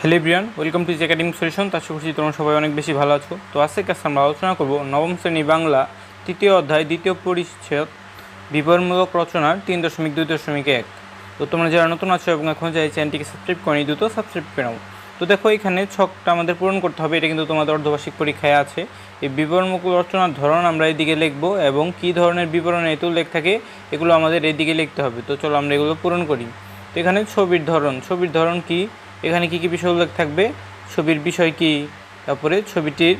Hello Brian welcome to academic solution. তার করছি তোমরা সবাই অনেক বেশি ভালো আছো। তো আজকে কাছে আমরা আলোচনা করব নবম শ্রেণি বাংলা তৃতীয় অধ্যায়, দ্বিতীয় পরিচ্ছেদ, বিবরণমূলক রচনার তিন দশমিক দুই দশমিক এক। তো তোমরা যারা নতুন আছো এবং এখন যাই চ্যানেলটিকে সাবস্ক্রাইব করি দ্রুত সাবস্ক্রাইব করে নাও। তো দেখো, এখানে ছকটা আমাদের পূরণ করতে হবে। এটা কিন্তু তোমাদের অর্ধবার্ষিক পরীক্ষায় আছে। এই বিবরণমূলক রচনার ধরন আমরা এদিকে লিখব এবং কী ধরনের বিবরণে এত উল্লেখ থাকে, এগুলো আমাদের এদিকে লিখতে হবে। তো চলো আমরা এগুলো পূরণ করি। তো এখানে ছবির ধরন ছবির ধরন কি? এখানে কি কি বিষয় উল্লেখ থাকবে? ছবির বিষয় কি? তারপরে ছবিটির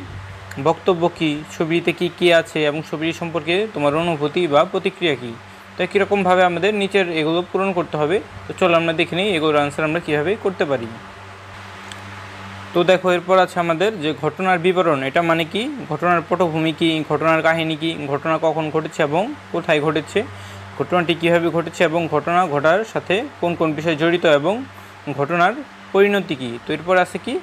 বক্তব্য কি? ছবিতে কি কি আছে এবং ছবিটি সম্পর্কে তোমার অনুভূতি বা প্রতিক্রিয়া কি? তো কীরকমভাবে আমাদের নিচের এগুলো পূরণ করতে হবে। তো চলো আমরা দেখে নিই এগুলোর আনসার আমরা কীভাবে করতে পারি। তো দেখো, এরপর আছে আমাদের যে ঘটনার বিবরণ। এটা মানে কি? ঘটনার পটভূমি কি? ঘটনার কাহিনী কি? ঘটনা কখন ঘটেছে এবং কোথায় ঘটেছে? ঘটনাটি কীভাবে ঘটেছে এবং ঘটনা ঘটার সাথে কোন কোন বিষয় জড়িত এবং ঘটনার পরিণতি কী? তো এরপর আছে কি?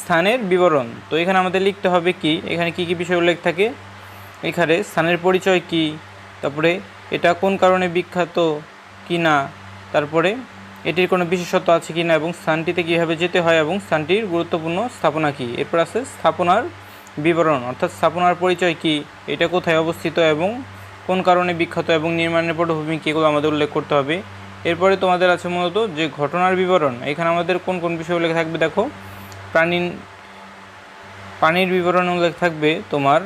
স্থানের বিবরণ। তো এখানে আমাদের লিখতে হবে কি? এখানে কি কি বিষয় উল্লেখ থাকে? এখানে স্থানের পরিচয় কি? তারপরে এটা কোন কারণে বিখ্যাত কি না? তারপরে এটির কোনো বিশেষত্ব আছে কি না? এবং স্থানটিতে কীভাবে যেতে হয়? এবং স্থানটির গুরুত্বপূর্ণ স্থাপনা কি? এরপর আছে স্থাপনার বিবরণ। অর্থাৎ স্থাপনার পরিচয় কি? এটা কোথায় অবস্থিত? এবং কোন কারণে বিখ্যাত? এবং নির্মাণের পটভূমি কী? এগুলো আমাদের উল্লেখ করতে হবে। এরপরে তোমাদের আছে মূলত যে ঘটনার বিবরণ, এখানে আমাদের কোন কোন বিষয় উল্লেখ থাকবে দেখো। প্রাণী প্রাণীর বিবরণ উল্লেখ থাকবে তোমার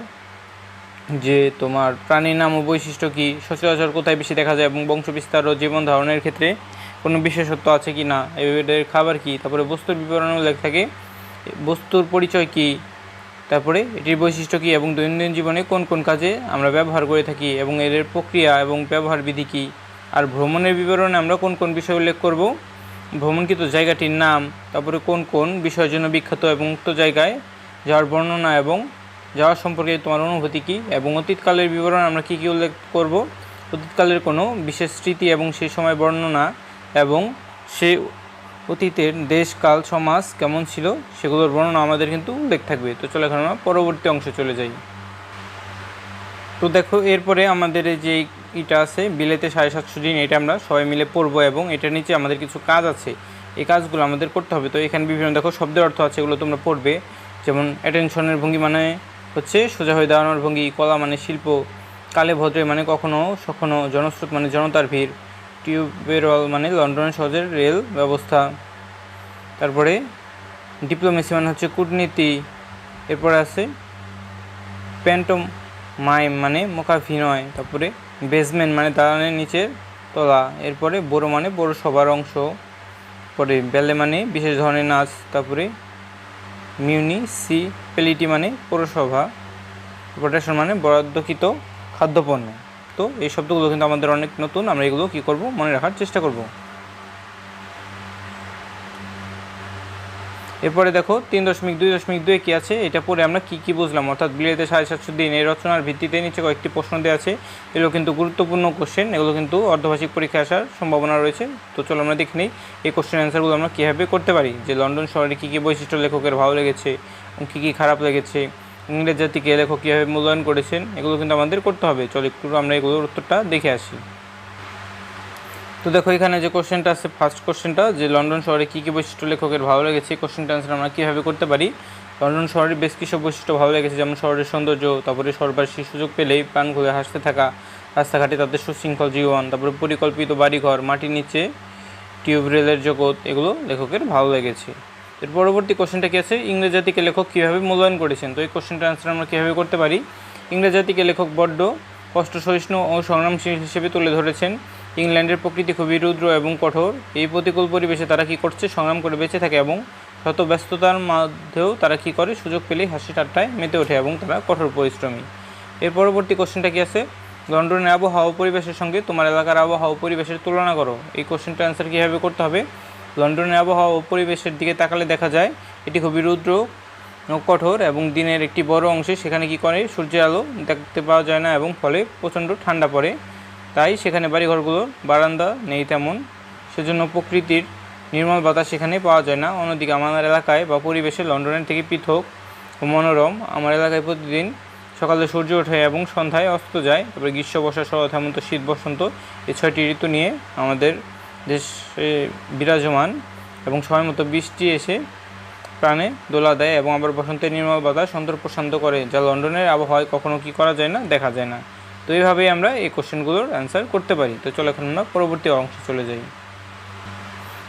যে তোমার প্রাণীর নাম ও বৈশিষ্ট্য কী, সচরাচর কোথায় বেশি দেখা যায় এবং বংশবিস্তার ও জীবন ধারণের ক্ষেত্রে কোনো বিশেষত্ব আছে কি না, এদের খাবার কি, তারপরে বস্তুর বিবরণ উল্লেখ থাকে, বস্তুর পরিচয় কি, তারপরে এটির বৈশিষ্ট্য কী এবং দৈনন্দিন জীবনে কোন কোন কাজে আমরা ব্যবহার করে থাকি এবং এদের প্রক্রিয়া এবং ব্যবহার বিধি কী আর ভ্রমণের বিবরণে আমরা কোন কোন বিষয় উল্লেখ করব? ভ্রমণকৃত জায়গাটির নাম, তারপরে কোন কোন বিষয়ের জন্য বিখ্যাত এবং উক্ত জায়গায় যাওয়ার বর্ণনা এবং যাওয়ার সম্পর্কে তোমার অনুভূতি কী? এবং অতীতকালের বিবরণ আমরা কী কী উল্লেখ করব? অতীতকালের কোনো বিশেষ স্মৃতি এবং সেই সময় বর্ণনা এবং সে অতীতের দেশ, কাল, সমাজ কেমন ছিল সেগুলোর বর্ণনা আমাদের কিন্তু উল্লেখ থাকবে। তো চলে এখন আমরা পরবর্তী অংশে চলে যাই। তো দেখো, এরপরে আমাদের এই যে ইটা আছে, বিলেতে সাড়ে সাতশো দিন এটা আমরা সবাই মিলে পড়ব এবং এটার নিচে আমাদের কিছু কাজ আছে। এই কাজগুলো আমাদের করতে হবে। তো এখানে বিভিন্ন, দেখো শব্দের অর্থ আছে, এগুলো তোমরা পড়বে। যেমন অ্যাটেনশনের ভঙ্গি মানে হচ্ছে সোজা হয়ে দাঁড়ানোর ভঙ্গি, কলা মানে শিল্প, কালে ভদ্রে মানে কখনো, সখনো জনস্রোত মানে জনতার ভিড়, টিউবেরল মানে লন্ডনের সহজের রেল ব্যবস্থা। তারপরে, ডিপ্লোমেসি মানে হচ্ছে কূটনীতি। এরপরে আছে প্যান্টম মাইম মানে মোকাভিনয় তারপরে বেসমেন্ট মানে দালানের নিচে তলা, এরপরে বড় মানে বড় সবার অংশ, পরে বেলে মানে বিশেষ ধরনের নাচ, তারপরে মিউনিসিপ্যালিটি মানে পৌরসভা প্রোটেকশন মানে বরাদ্দকৃত খাদ্যপণ্য। তো এই শব্দগুলো কিন্তু আমাদের অনেক নতুন, আমরা এগুলো কী করব? মনে রাখার চেষ্টা করব। এরপরে দেখো তিন দশমিক দুই দশমিক দুই কী আছে? এটা পরে আমরা কী কী বুঝলাম? অর্থাৎ বিলেতে সাড়ে সাতশো দিন। এই রচনার ভিত্তিতে নিচে কয়েকটি প্রশ্ন দেওয়া আছে। এগুলো কিন্তু গুরুত্বপূর্ণ কোশ্চেন এগুলো কিন্তু অর্ধভাষিক পরীক্ষা আসার সম্ভাবনা রয়েছে। তো চলো আমরা দেখে নিই এই কোশ্চেন অ্যান্সারগুলো আমরা কীভাবে করতে পারি? যে লন্ডন শহরে কী কী বৈশিষ্ট্য লেখকের ভালো লেগেছে কী কী খারাপ লেগেছে, ইংরেজ জাতিকে লেখক কীভাবে মূল্যায়ন করেছেন, এগুলো কিন্তু আমাদের করতে হবে। চলো একটু আমরা এগুলোর উত্তরটা দেখে আসি। তো দেখো, এখানে যে কোশ্চেনটা আছে ফার্স্ট কোশ্চেনটা যে লন্ডন শহরে কী কী বৈশিষ্ট্য লেখকের ভালো লেগেছে কোশ্চেনটা আনসার আমরা কীভাবে করতে পারি? লন্ডন শহরের বেশ কিছু বৈশিষ্ট্য ভালো লেগেছে, যেমন শহরের সৌন্দর্য, তারপরে সরবাসী সুযোগ পেলেই প্রাণ খুলে হাসতে থাকা, রাস্তাঘাটে তাদের সুশৃঙ্খল জীবন, তারপরে পরিকল্পিত বাড়িঘর, মাটির নিচে টিউবওয়েলের জগৎ, এগুলো লেখকের ভালো লেগেছে। এর পরবর্তী কোশ্চেনটা কী আছে? ইংরেজ জাতিকে লেখক কীভাবে মূল্যায়ন করেছেন? তো এই কোশ্চেনটার আনসার আমরা কীভাবে করতে পারি? ইংরেজ জাতিকে লেখক বড্ড কষ্ট, সহিষ্ণু ও সংগ্রামশীল হিসেবে তুলে ধরেছেন। ইংল্যান্ডের প্রকৃতি খুবই রুদ্র এবং কঠোর। এই প্রতিকূল পরিবেশে তারা কী করছে, সংগ্রাম করে বেঁচে থাকে এবং শত ব্যস্ততার মধ্যেও তারা কী করে, সুযোগ পেলেই হাসি ঠাট্টায় মেতে ওঠে এবং তারা কঠোর পরিশ্রমী। এর পরবর্তী কোশ্চেনটা কী আছে? লন্ডনের আবহাওয়া পরিবেশের সঙ্গে তোমার এলাকার আবহাওয়া পরিবেশের তুলনা করো। এই কোশ্চেনটা অ্যান্সার কীভাবে করতে হবে? লন্ডনের আবহাওয়া পরিবেশের দিকে তাকালে দেখা যায়, এটি খুবই রুদ্র কঠোর এবং দিনের একটি বড় অংশে সেখানে কি করে, সূর্যের আলো দেখতে পাওয়া যায় না এবং ফলে প্রচণ্ড ঠান্ডা পড়ে। তাই সেখানে বাড়িঘরগুলোর বারান্দা নেই তেমন। সেজন্য প্রকৃতির নির্মল বাতাস সেখানে পাওয়া যায় না। অন্যদিকে আমার এলাকায় বা পরিবেশে লন্ডনের থেকে পৃথক ও মনোরম। আমার এলাকায় প্রতিদিন সকালে সূর্য ওঠে এবং সন্ধ্যায় অস্ত যায়। তারপরে গ্রীষ্ম, বর্ষা শরৎ হেমন্ত শীত, বসন্ত এই ছয়টি ঋতু নিয়ে আমাদের দেশে বিরাজমান এবং সময় মতো বৃষ্টি এসে প্রাণে দোলা দেয় এবং আবার বসন্তের নির্মল বাতাস অন্তর প্রশান্ত করে, যা লন্ডনের আবহাওয়ায় কখনো কি করা যায় না, দেখা যায় না। তো এইভাবেই আমরা এই কোশ্চেনগুলোর অ্যান্সার করতে পারি। তো চলো এখন আমরা পরবর্তী অংশে চলে যাই।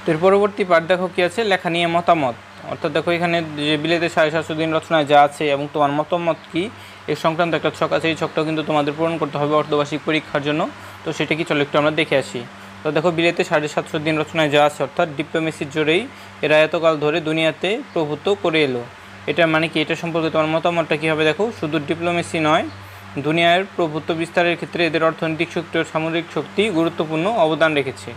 তো এর পরবর্তী পাঠ দেখো কি আছে? লেখা নিয়ে মতামত। অর্থাৎ দেখো এখানে যে বিলেতে সাড়ে সাতশো দিন রচনায় যা আছে এবং তোমার মতামত কি, এর সংক্রান্ত একটা ছক আছে। এই ছকটাও কিন্তু তোমাদের পূরণ করতে হবে অর্ধবার্ষিক পরীক্ষার জন্য। তো সেটা কি চলো একটু আমরা দেখে আসি। তো দেখো বিলেতে সাড়ে সাতশো দিন রচনায় যা আছে, অর্থাৎ ডিপ্লোমেসির জোরেই এরা এতকাল ধরে দুনিয়াতে প্রভুত্ব করে এলো। এটার মানে কি? এটা সম্পর্কে তোমার মতামতটা কী হবে দেখো? শুধু ডিপ্লোমেসি নয় দুনিয়ার প্রভুত্ব বিস্তারের ক্ষেত্রে এদের অর্থনৈতিক শক্তি ও সামরিক শক্তি গুরুত্বপূর্ণ অবদান রেখেছে।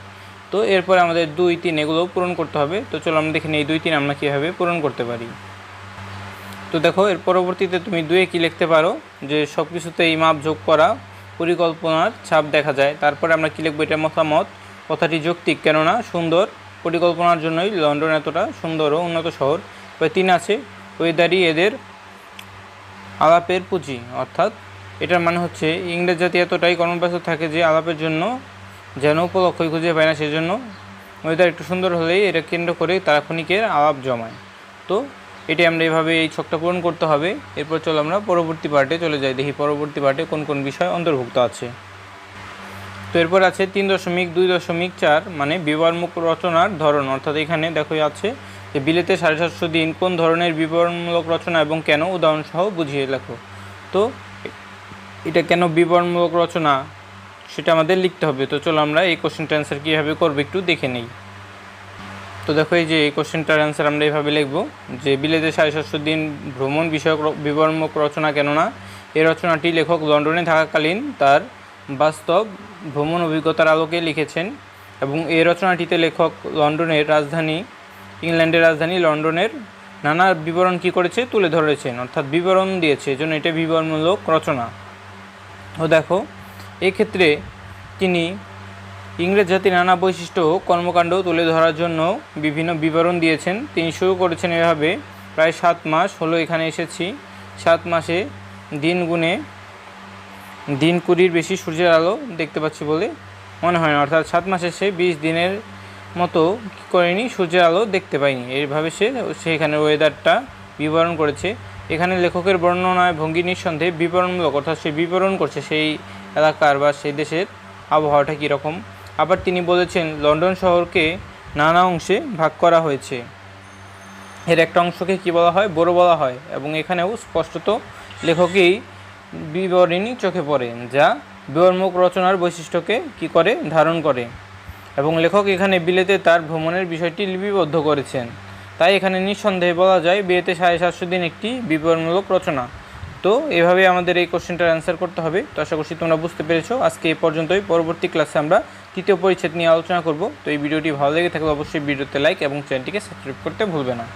তো এরপরে আমাদের দুই তিন এগুলো পূরণ করতে হবে। তো চলো আমরা দেখে নিই এই দুই তিন আমরা কীভাবে পূরণ করতে পারি। তো দেখো, এর পরবর্তীতে তুমি দুয়ে কি লিখতে পারো? যে সব কিছুতে এই মাপ যোগ করা, পরিকল্পনার ছাপ দেখা যায়। তারপরে আমরা কী লিখব? এটা মতামত। কথাটি যৌক্তিক, কেননা সুন্দর। পরিকল্পনার জন্যই লন্ডন এতটা সুন্দর ও উন্নত শহর। এবার তিন আছে, ওয়েদারই এদের আলাপের পুঁজি, অর্থাৎ এটার মানে হচ্ছে, ইংরেজ জাতি এতটাই কর্মব্যস্ত থাকে যে আলাপের জন্য যেন উপলক্ষই খুঁজে পায় না, সেজন্য ওয়েদার একটু সুন্দর হলেই এটা কেন্দ্র করে তারা ক্ষণিকের আলাপ জমায়। তো এটি আমরা এভাবে এই ছকটা পূরণ করতে হবে। এরপর চলো আমরা পরবর্তী পার্টে চলে যাই। দেখি পরবর্তী পার্টে কোন কোন বিষয় অন্তর্ভুক্ত আছে। তো এরপর আছে তিন দশমিক দুই দশমিক চার মানে বিবরণমুখ রচনার ধরন। অর্থাৎ এখানে দেখো আছে যে বিলেতে সাড়ে সাতশো দিন কোন ধরনের বিবরণমূলক রচনা এবং কেন উদাহরণসহ বুঝিয়ে লেখো। তো এটা কেন বিবরণমূলক রচনা? সেটা আমাদের লিখতে হবে। তো চলো আমরা এই কোশ্চেনটার অ্যান্সার কীভাবে করব একটু দেখে নেই। তো দেখো এই যে এই কোশ্চেনটার অ্যান্সার আমরা এইভাবে লিখব যে, বিলেতে সাড়ে সাতশো দিন ভ্রমণ বিষয়ক বিবরণমূলক রচনা কেননা এই রচনাটি লেখক লন্ডনে থাকাকালীন তার বাস্তব ভ্রমণ অভিজ্ঞতার আলোকে লিখেছেন এবং এই রচনাটিতে লেখক লন্ডনের রাজধানী, ইংল্যান্ডের রাজধানী লন্ডনের নানা বিবরণ কী করেছে তুলে ধরেছেন। অর্থাৎ বিবরণ দিয়েছে। এজন্য এটা বিবরণমূলক রচনা। ও দেখো, এক্ষেত্রে তিনি ইংরেজ জাতির নানা বৈশিষ্ট্য কর্মকাণ্ড তুলে ধরার জন্য বিভিন্ন বিবরণ দিয়েছেন। তিনি শুরু করেছেন এভাবে, প্রায় সাত মাস হলো এখানে এসেছি। সাত মাসে দিন গুণে দিন কুড়ির বেশি সূর্যের আলো দেখতে পাচ্ছি বলে মনে হয় না। অর্থাৎ সাত মাসে সে বিশ দিনের মতো কী করেনি, সূর্যের আলো দেখতে পায়নি এইভাবে সে সেখানে ওয়েদারটা বিবরণ করেছে। এখানে লেখকের বর্ণনায় ভঙ্গি নিঃসন্দেহে বিবরণমূলক, অর্থাৎ সে বিবরণ করছে সেই এলাকার বা সেই দেশের আবহাওয়াটা কীরকম। আবার তিনি বলেছেন, লন্ডন শহরকে নানা অংশে ভাগ করা হয়েছে। এর একটা অংশকে কি বলা হয়? বড় বলা হয়। এবং এখানেও স্পষ্টত লেখকেই বিবরণী চোখে পড়ে, যা বিবর্মুখ রচনার বৈশিষ্ট্যকে কি করে? ধারণ করে। এবং লেখক এখানে বিলেতে তার ভ্রমণের বিষয়টি লিপিবদ্ধ করেছেন। তাই এখানে নিঃসন্দেহে বলা যায় বিয়েতে সাড়ে সাতশো দিন একটি বিবরণমূলক রচনা। তো এভাবে আমাদের এই কোশ্চেনটার অ্যান্সার করতে হবে। তো আশা করছি তোমরা বুঝতে পেরেছ। আজকে এই পর্যন্তই। পরবর্তী ক্লাসে আমরা তৃতীয় পরিচ্ছেদ নিয়ে আলোচনা করব। তো এই ভিডিওটি ভালো লেগে থাকলে অবশ্যই ভিডিওতে লাইক এবং চ্যানেলটিকে সাবস্ক্রাইব করতে ভুলবে না।